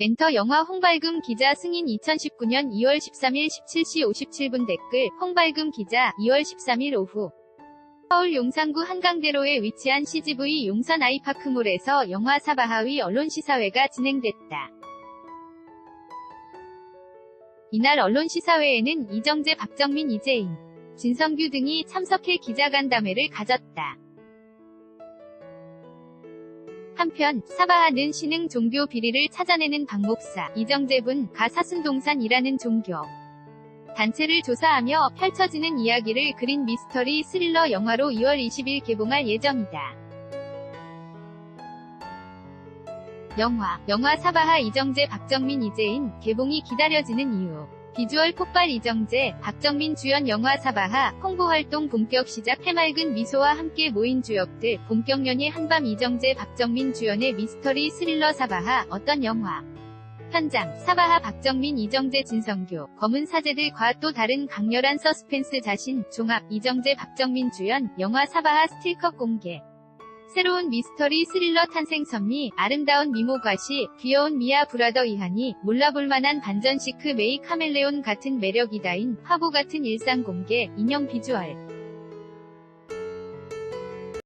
엔터 영화 홍발금 기자 승인 2019년 2월 13일 17시 57분 댓글 홍발금 기자 2월 13일 오후 서울 용산구 한강대로에 위치한 CGV 용산 아이파크몰에서 영화 사바하위 언론시사회가 진행됐다. 이날 언론시사회에는 이정재, 박정민, 이재인, 진성규 등이 참석해 기자간담회를 가졌다. 한편 사바하는 신흥 종교 비리를 찾아내는 박 목사 이정재분 가 사순동산이라는 종교 단체를 조사하며 펼쳐지는 이야기를 그린 미스터리 스릴러 영화로 2월 20일 개봉할 예정이다. 영화 영화 사바하 이정재 박정민 이재인 개봉이 기다려지는 이유 비주얼 폭발 이정재, 박정민 주연 영화 사바하 홍보활동 본격 시작 해맑은 미소와 함께 모인 주역들 본격 연예 한밤 이정재 박정민 주연의 미스터리 스릴러 사바하 어떤 영화? 현장 사바하 박정민 이정재 진성규 검은 사제들과 또 다른 강렬한 서스펜스 자신 종합 이정재 박정민 주연 영화 사바하 스틸컷 공개 새로운 미스터리 스릴러 탄생 선미, 아름다운 미모과시, 귀여운 미아 브라더 이한이, 몰라볼만한 반전 시크 메이 카멜레온 같은 매력이다인, 화보 같은 일상 공개, 인형 비주얼.